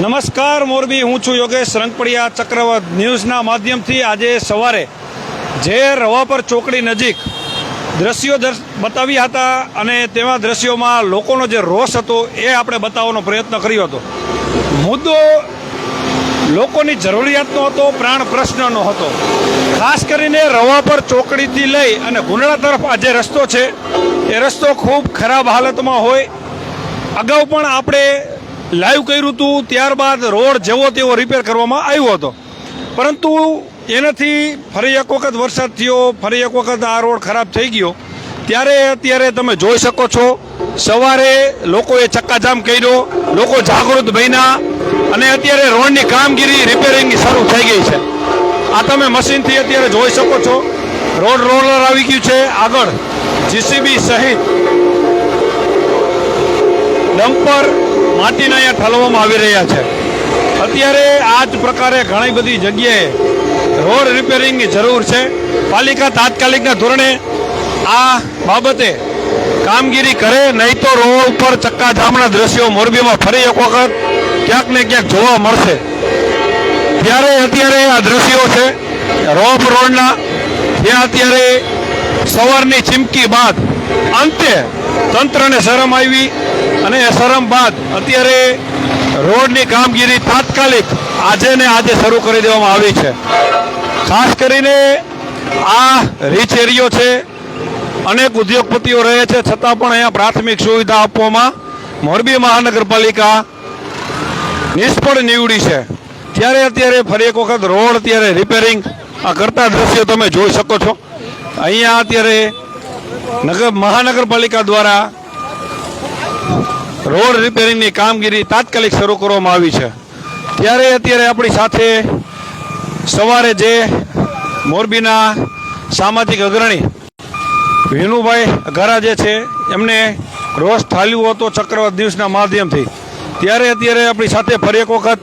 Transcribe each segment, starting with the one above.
નમસ્કાર, મોરબી. હું છું યોગેશ રંગપડિયા ચક્રવર્ત ન્યૂઝના માધ્યમથી આજે સવારે જે રવાપર ચોકડી નજીક દ્રશ્યો દર્શ- બતાવ્યા હતા અને તેવા દ્રશ્યોમાં લોકોનો જે રોષ હતો એ આપણે બતાવવાનો પ્રયત્ન કર્યો હતો. મુદ્દો લોકોની જરૂરિયાતનો હતો, પ્રાણ પ્રશ્નનો હતો. ખાસ કરીને રવાપર ચોકડીથી લઈ અને ગુંડળા તરફ આ જે રસ્તો છે, એ રસ્તો ખૂબ ખરાબ હાલતમાં હોય. અગાઉ પણ આપણે લાઈવ કર્યું હતું ત્યારબાદ રોડ જેવો તેવો રિપેર કરવામાં આવ્યો હતો. પરંતુ એનાથી ફરી એક વખત વરસાદ થયો, ફરી એક વખત આ રોડ ખરાબ થઈ ગયો. ત્યારે અત્યારે તમે જોઈ શકો છો, સવારે લોકોએ ચક્કાજામ કર્યો, લોકો જાગૃત બન્યા અને અત્યારે રોડની કામગીરી રિપેરિંગ શરૂ થઈ ગઈ છે. આ તમે મશીનથી અત્યારે જોઈ શકો છો, રોડ રોલર આવી ગયું છે, આગળ જીસીબી સહિત ડમ્પર માટીના અહીંયા ઠાલવામાં આવી રહ્યા છે. અત્યારે આ જ પ્રકારે ઘણી બધી જગ્યાએ રોડ રિપેરિંગની જરૂર છે. પાલિકા તાત્કાલિકના ધોરણે આ બાબતે કામગીરી કરે, નહીં તો રોડ ઉપર ચક્કાધામના દ્રશ્યો મોરબીમાં ફરી એક વખત ક્યાંક ને ક્યાંક જોવા મળશે. ત્યારે અત્યારે આ દ્રશ્યો છે. રોપ રોડના, ત્યાં અત્યારે સવારની ચીમકી બાદ અંતે તંત્રને શરમ આવી. અને એસઆરએમ બાદ અત્યારે રોડની કામગીરી તાત્કાલિક આજે ને આજે શરૂ કરી દેવામાં આવી છે. ખાસ કરીને આ રીચ એરિયો છે. અનેક ઉદ્યોગપતિઓ રહે છે. છતાં પણ અહીંયા પ્રાથમિક સુવિધા આપવામાં મોરબી મહાનગરપાલિકા નિષ્ફળ નીવડી છે. ત્યારે અત્યારે ફરી એક વખત રોડ અત્યારે રિપેરિંગ આ કરતા દ્રશ્યો તમે જોઈ શકો છો. અહીંયા અત્યારે નગર મહાનગરપાલિકા દ્વારા રોડ રિપેરિંગની કામગીરી તાત્કાલિક શરૂ કરવામાં આવી છે. ત્યારે અત્યારે આપણી સાથે સવારે જે મોરબીના સામાજિક અગ્રણી વિનુભાઈ અઘારા જે છે, એમને રોષ ઠાલ્યો હતો ચક્રવર્ત દિવસના માધ્યમથી. ત્યારે અત્યારે આપણી સાથે ફરી એક વખત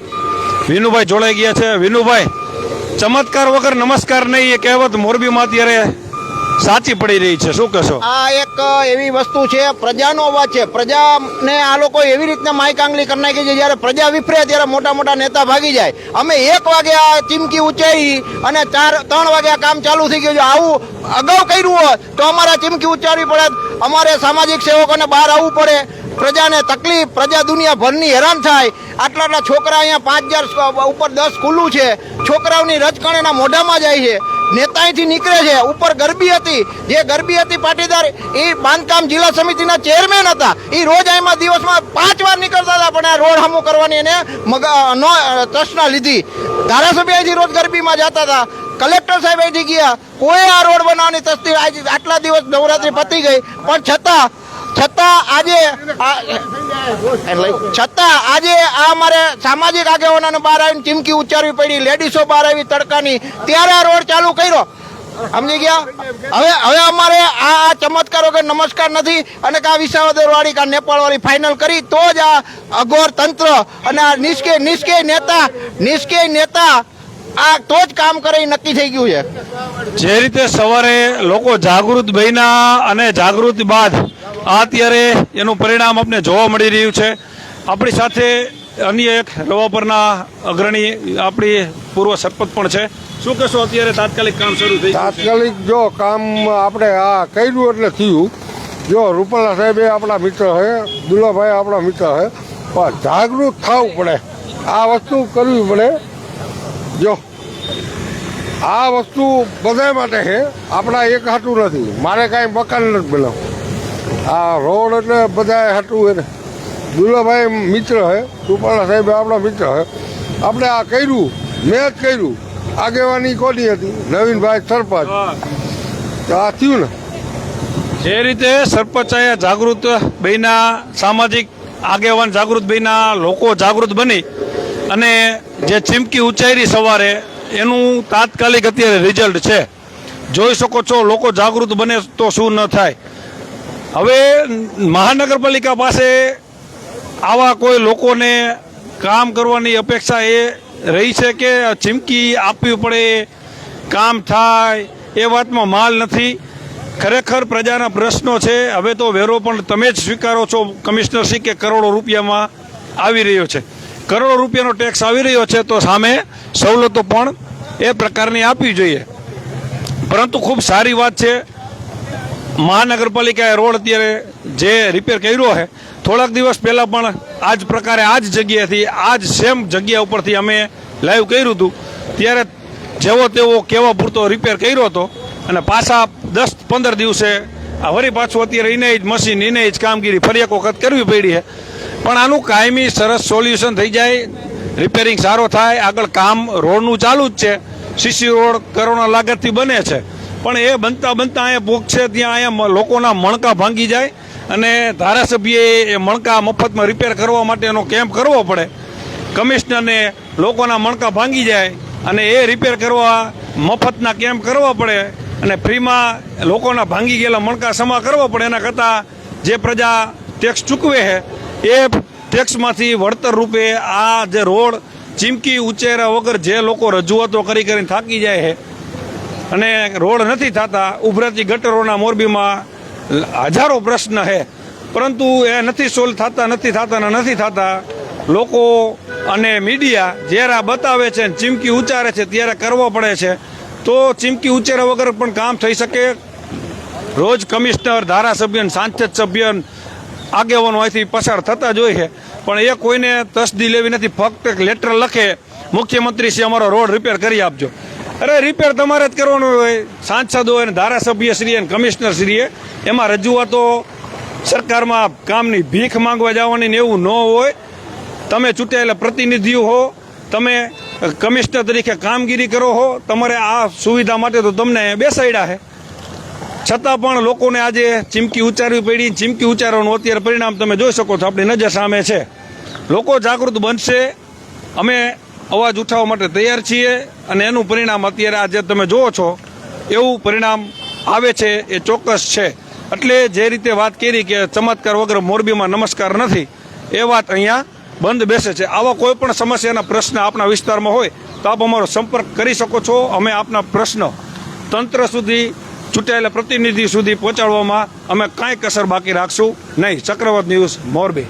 વિનુભાઈ જોડાઈ ગયા છે. વિનુભાઈ, ચમત્કાર વગર નમસ્કાર નહીં, એ કહેવત મોરબીમાં અત્યારે સાચી પડી રહી છે, શું કહેશો? આ એક એવી વસ્તુ છે, પ્રજાનો અવાજ છે. પ્રજાને આ લોકો એવી રીતના માઇક આંગલી કરી નાખી છે, જ્યારે પ્રજા વિફરે ત્યારે મોટા મોટા નેતા ભાગી જાય. અમે એક વાગે આ ચીમકી ઉચ્ચારી અને ચાર, ત્રણ વાગે આ કામ ચાલુ થઈ ગયું છે. આવું અગાઉ કર્યું હોત તો અમારે ચીમકી ઉચ્ચારવી પડે. અમારે સામાજિક સેવકોને બહાર આવવું પડે. પ્રજાને તકલીફ, પ્રજા દુનિયા ભરની હેરાન થાય. આટલા આટલા છોકરા અહીંયા પાંચ હજાર ઉપર દસ ખુલ્લું છે. છોકરાઓની રજકણ એના મોઢામાં જાય છે. નેતા અહીંથી નીકળે છે. ઉપર ગરબી હતી. જે ગરબી હતી પાટીદાર, એ બાંધકામ જિલ્લા સમિતિના ચેરમેન હતા. એ રોજ અહીંમાં દિવસમાં પાંચ વાર નીકળતા હતા, પણ આ રોડ હામો કરવાની એને મગ ન તૃષ્ણા લીધી. ધારાસભ્ય અહીંથી રોજ ગરબીમાં જતા હતા. કલેક્ટર સાહેબ અહીંથી ગયા. કોઈ આ રોડ બનાવવાની તસ્તી આટલા દિવસ નવરાત્રી પતી ગઈ. પણ છતાં છતાં આજે છતાં આજે આ અમારે સામાજિક આગેવાનોને બહાર આવીને ચીમકી ઉચ્ચારવી પડી, લેડીસો બહાર આવી તડકાની. ત્યારે રોડ ચાલુ કર્યો. સમજી ગયા? હવે હવે અમારે આ આ કે નમસ્કાર નથી અને કા વિસાવદર વાળી કા નેપાળ વાળી ફાઇનલ કરી, તો જ આ અઘોર તંત્ર અને આ નિષ્કે નિષ્કેય નેતા નિષ્કેય નેતા આ તો જ કામ કરે નક્કી થઈ ગયું છે. જે રીતે સવારે લોકો જાગૃત બન્યા અને જાગૃતિ બાદ આ અત્યારે એનું પરિણામ આપણે જોવા મળી રહ્યું છે. આપણી સાથે અન્ય એક રવાપરના અગ્રણી, આપણી પૂર્વ સરપંચ પણ છે. શું કહેશો અત્યારે તાત્કાલિક કામ શરૂ થઈ તાત્કાલિક જો કામ આપણે આ કર્યું એટલે થયું. જો રૂપાલા સાહેબ આપણા મિત્ર છે દુલાભાઈ આપણા મિત્ર છે પણ જાગૃત થવું પડે. આ વસ્તુ કરવી પડે. જો, આ વસ્તુ બધા માટે છે આપણા એક હાટું નથી. મારે કાંઈ મકાન નથી બનાવવું. આ રોડ એટલે બધા હતું એને દુલાભાઈ મિત્ર છે રૂપાલા સાહેબ આપણા મિત્ર છે આપણે આ કર્યું મેં જ કર્યું. આગેવાની કોની હતી? નવીનભાઈ સરપંચ. તો આ થયું ને. જે રીતે સરપંચ અહીંયા જાગૃત બન્યા સામાજિક આગેવાન જાગૃત બન્યા લોકો જાગૃત બની અને જે ચીમકી ઉચ્ચારી સવારે એનું તાત્કાલિક અત્યારે રિઝલ્ટ છે. જોઈ શકો છો લોકો જાગૃત બને તો શું ન થાય. હવે મહાનગરપાલિકા પાસે આવા કોઈ લોકોને કામ કરવાની અપેક્ષા એ રહી છે કે ચીમકી આપવી પડે, કામ થાય, એ વાતમાં માલ નથી. ખરેખર પ્રજાના પ્રશ્નો છે. હવે તો વેરો પણ તમે જ સ્વીકારો છો, કમિશનર શ્રી, કે કરોડો રૂપિયામાં આવી રહ્યો છે. કરોડો રૂપિયાનો ટેક્સ આવી રહ્યો છે તો સામે સવલતો પણ એ પ્રકારની આપવી જોઈએ. પરંતુ ખૂબ સારી વાત છે. મહાનગરપાલિકાએ રોડ અત્યારે જે રિપેર કર્યો છે, થોડાક દિવસ પહેલાં પણ આ જ પ્રકારે આ જ જગ્યાએથી આ જ સેમ જગ્યા ઉપરથી અમે લાઈવ કર્યું હતું. ત્યારે જેવો તેવો કેવા પૂરતો રિપેર કર્યો હતો અને પાછા દસ પંદર દિવસે આ વળી પાછું અત્યારે એને જ મશીન એને જ કામગીરી ફરી એક વખત કરવી પડી છે. પણ આનું કાયમી સરસ સોલ્યુશન થઈ જાય રિપેરિંગ સારો થાય, આગળ કામ રોડનું ચાલુ જ છે. સીસી રોડ કરોના લાગતથી બને છે. પણ એ બનતા બનતા અહીંયા પહોંચશે ત્યાં અહીંયા લોકોના મણકા ભાંગી જાય અને ધારાસભ્યએ એ મણકા મફતમાં રિપેર કરવા માટેનો કેમ્પ કરવો પડે. કમિશનરને લોકોના મણકા ભાંગી જાય અને એ રિપેર કરવા મફતના કેમ્પ કરવા પડે અને ફ્રીમાં લોકોના ભાંગી ગયેલા મણકા સમા કરવા પડે. એના કરતાં જે પ્રજા ટેક્સ ચૂકવે છે, એ ટેક્સમાંથી વળતર રૂપે આ જે રોડ ચીમકી, ઉચેરા વગર જે લોકો રજૂઆતો કરી કરીને થાકી જાય છે અને રોડ નથી થતા, ઉભરાતી ગટરોના મોરબીમાં હજારો પ્રશ્ન છે. પરંતુ એ નથી સોલ્વ થતા, નથી થતા નથી થતા, લોકો અને મીડિયા જ્યારે બતાવે છે ચીમકી ઉચ્ચારે છે ત્યારે કરવો પડે છે. તો ચીમકી ઉચ્ચાર્યા વગર પણ કામ થઈ શકે? રોજ કમિશનર, ધારાસભ્ય સાંસદ સભ્ય આગેવાનો અહીંથી પસાર થતા જ હોય છે. પણ એ કોઈને તસદી લેવી નથી, ફક્ત એક લેટર લખે. મુખ્યમંત્રી શ્રી અમારો રોડ રિપેર કરી આપજો. અરે રિપેર તમારે જ કરવાનું હોય. સાંસદ હોય અને ધારાસભ્ય શ્રી અને કમિશનર શ્રીએ, એમાં રજૂઆતો સરકારમાં કામની ભીખ માંગવા જવાની ને એવું ન હોય. તમે ચૂંટાયેલા પ્રતિનિધિઓ હો, તમે કમિશનર તરીકે કામગીરી કરો હો, તમારે આ સુવિધા માટે તો તમને બેસાડ્યા છે. છતાં પણ લોકોને આજે ચીમકી ઉચ્ચારવી પડી, ચીમકી ઉચ્ચારવાનું અત્યારે પરિણામ તમે જોઈ શકો છો, આપણી નજર સામે છે. લોકો જાગૃત બનશે. અમે અવાજ ઉઠાવવા માટે તૈયાર છીએ અને એનું પરિણામ અત્યારે આજે તમે જુઓ છો, એવું પરિણામ આવે છે, એ ચોક્કસ છે. એટલે જે રીતે વાત કરી કે ચમત્કાર વગર મોરબીમાં નમસ્કાર નથી, એ વાત અહીંયા બંધ બેસે છે. આવા કોઈ પણ સમસ્યાના પ્રશ્ન આપના વિસ્તારમાં હોય, તો આપ અમારો સંપર્ક કરી શકો છો. અમે આપના પ્રશ્ન તંત્ર સુધી, ચૂંટાયેલા પ્રતિનિધિ સુધી પહોંચાડવામાં અમે કાંઈ કસર બાકી રાખશું નહીં. ચક્રવર્ત ન્યૂઝ મોરબી.